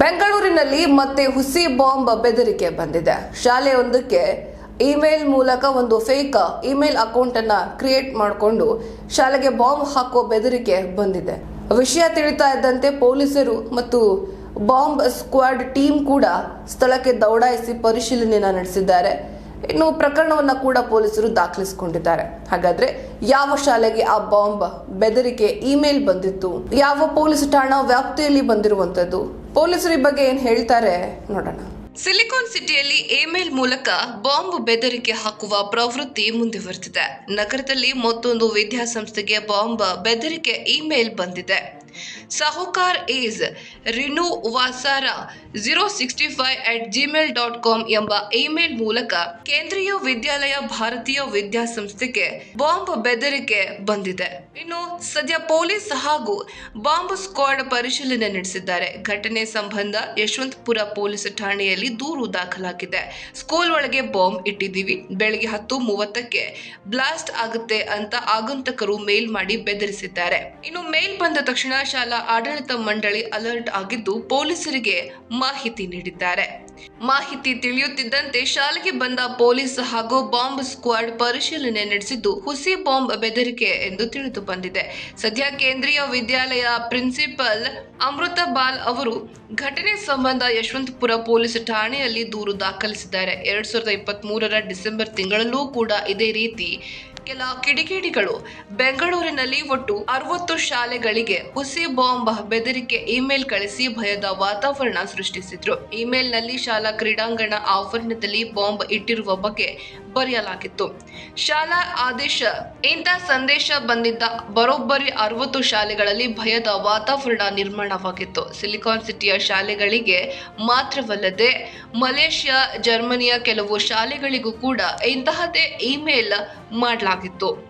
ಬೆಂಗಳೂರಿನಲ್ಲಿ ಮತ್ತೆ ಹುಸಿ ಬಾಂಬ್ ಬೆದರಿಕೆ ಬಂದಿದೆ. ಶಾಲೆಯೊಂದಕ್ಕೆ ಇಮೇಲ್ ಮೂಲಕ ಒಂದು ಫೇಕ್ ಇಮೇಲ್ ಅಕೌಂಟ್ ಅನ್ನ ಕ್ರಿಯೇಟ್ ಮಾಡಿಕೊಂಡು ಶಾಲೆಗೆ ಬಾಂಬ್ ಹಾಕೋ ಬೆದರಿಕೆ ಬಂದಿದೆ. ವಿಷಯ ತಿಳಿತಾ ಇದ್ದಂತೆ ಪೊಲೀಸರು ಮತ್ತು ಬಾಂಬ್ ಸ್ಕ್ವಾಡ್ ಟೀಮ್ ಕೂಡ ಸ್ಥಳಕ್ಕೆ ದೌಡಾಯಿಸಿ ಪರಿಶೀಲನೆ ನಡೆಸಿದ್ದಾರೆ. ಇನ್ನು ಪ್ರಕರಣವನ್ನ ಕೂಡ ಪೊಲೀಸರು ದಾಖಲಿಸಿಕೊಂಡಿದ್ದಾರೆ. ಹಾಗಾದ್ರೆ ಯಾವ ಶಾಲೆಗೆ ಆ ಬಾಂಬ್ ಬೆದರಿಕೆ ಇಮೇಲ್ ಬಂದಿತ್ತು, ಯಾವ ಪೊಲೀಸ್ ಠಾಣಾ ವ್ಯಾಪ್ತಿಯಲ್ಲಿ ಬಂದಿರುವಂತದ್ದು, ಪೊಲೀಸರು ಬಗ್ಗೆ ಏನ್ ಹೇಳ್ತಾರೆ ನೋಡೋಣ. ಸಿಲಿಕಾನ್ ಸಿಟಿಯಲ್ಲಿ ಇಮೇಲ್ ಮೂಲಕ ಬಾಂಬ್ ಬೆದರಿಕೆ ಹಾಕುವ ಪ್ರವೃತ್ತಿ ಮುಂದುವರೆದಿದೆ. ನಗರದಲ್ಲಿ ಮತ್ತೊಂದು ವಿದ್ಯಾಸಂಸ್ಥೆಗೆ ಬಾಂಬ್ ಬೆದರಿಕೆ ಇಮೇಲ್ ಬಂದಿದೆ. ಸಾಹುಕಾರ್ ಈಸ್ ರಿನು ವಾಸಾರ zero sixty five at Gmail dot com ಎಂಬ ಇಮೇಲ್ ಮೂಲಕ ಕೇಂದ್ರೀಯ ವಿದ್ಯಾಲಯ ಭಾರತೀಯ ವಿದ್ಯಾಸಂಸ್ಥೆಗೆ ಬಾಂಬ್ ಬೆದರಿಕೆ ಬಂದಿದೆ. ಇನ್ನು ಸದ್ಯ ಪೊಲೀಸ್ ಹಾಗೂ ಬಾಂಬ್ ಸ್ಕ್ವಾಡ್ ಪರಿಶೀಲನೆ ನಡೆಸಿದ್ದಾರೆ. ಘಟನೆ ಸಂಬಂಧ ಯಶವಂತಪುರ ಪೊಲೀಸ್ ಠಾಣೆಯಲ್ಲಿ ದೂರು ದಾಖಲಾಗಿದೆ. ಸ್ಕೂಲ್ ಒಳಗೆ ಬಾಂಬ್ ಇಟ್ಟಿದ್ದೀವಿ. ಬೆಳಗ್ಗೆ ಹತ್ತು ಮೂವತ್ತಕ್ಕೆ ಬ್ಲಾಸ್ಟ್ ಆಗುತ್ತೆ ಅಂತ ಆಗಂತಕರು ಮೇಲ್ ಮಾಡಿ ಬೆದರಿಸಿದ್ದಾರೆ. ಇನ್ನು ಮೇಲ್ ಬಂದ ತಕ್ಷಣ ಶಾಲಾ ಆಡಳಿತ ಮಂಡಳಿ ಅಲರ್ಟ್ ಆಗಿದ್ದು ಪೊಲೀಸರಿಗೆ ಮಾಹಿತಿ ನೀಡಿದ್ದಾರೆ. ಮಾಹಿತಿ ತಿಳಿಯುತ್ತಿದ್ದಂತೆ ಶಾಲೆಗೆ ಬಂದ ಪೊಲೀಸ್ ಹಾಗೂ ಬಾಂಬ್ ಸ್ಕ್ವಾಡ್ ಪರಿಶೀಲನೆ ನಡೆಸಿದ್ದು ಹುಸಿ ಬಾಂಬ್ ಬೆದರಿಕೆ ಎಂದು ತಿಳಿದು ಬಂದಿದೆ. ಸದ್ಯ ಕೇಂದ್ರೀಯ ವಿದ್ಯಾಲಯ ಪ್ರಿನ್ಸಿಪಲ್ ಅಮೃತ ಬಾಲ್ ಅವರು ಘಟನೆ ಸಂಬಂಧ ಯಶವಂತಪುರ ಪೊಲೀಸ್ ಠಾಣೆಯಲ್ಲಿ ದೂರು ದಾಖಲಿಸಿದ್ದಾರೆ. ಎರಡ್ ಸಾವಿರದ ಇಪ್ಪತ್ತ್ ಮೂರರ ಡಿಸೆಂಬರ್ ತಿಂಗಳಲ್ಲೂ ಕೂಡ ಇದೇ ರೀತಿ ಕೆಲ ಕಿಡಿಗೇಡಿಗಳು ಬೆಂಗಳೂರಿನಲ್ಲಿ ಒಟ್ಟು ಅರವತ್ತು ಶಾಲೆಗಳಿಗೆ ಹುಸಿ ಬಾಂಬ್ ಬೆದರಿಕೆ ಇಮೇಲ್ ಕಳಿಸಿ ಭಯದ ವಾತಾವರಣ ಸೃಷ್ಟಿಸಿದ್ರು. ಇಮೇಲ್ನಲ್ಲಿ ಶಾಲಾ ಕ್ರೀಡಾಂಗಣ ಆವರಣದಲ್ಲಿ ಬಾಂಬ್ ಇಟ್ಟಿರುವ ಬಗ್ಗೆ ಬರೆಯಲಾಗಿತ್ತು. ಶಾಲಾ ಆದೇಶ, ಇಂಥ ಸಂದೇಶ ಬಂದಿದ್ದ ಬರೋಬ್ಬರಿ ಅರವತ್ತು ಶಾಲೆಗಳಲ್ಲಿ ಭಯದ ವಾತಾವರಣ ನಿರ್ಮಾಣವಾಗಿತ್ತು. ಸಿಲಿಕಾನ್ ಸಿಟಿಯ ಶಾಲೆಗಳಿಗೆ ಮಾತ್ರವಲ್ಲದೆ, ಮಲೇಷ್ಯಾ, ಜರ್ಮನಿಯ ಕೆಲವು ಶಾಲೆಗಳಿಗೂ ಕೂಡ ಇಂತಹದೇ ಇಮೇಲ್ ಮಾಡಲಾಗಿತ್ತು.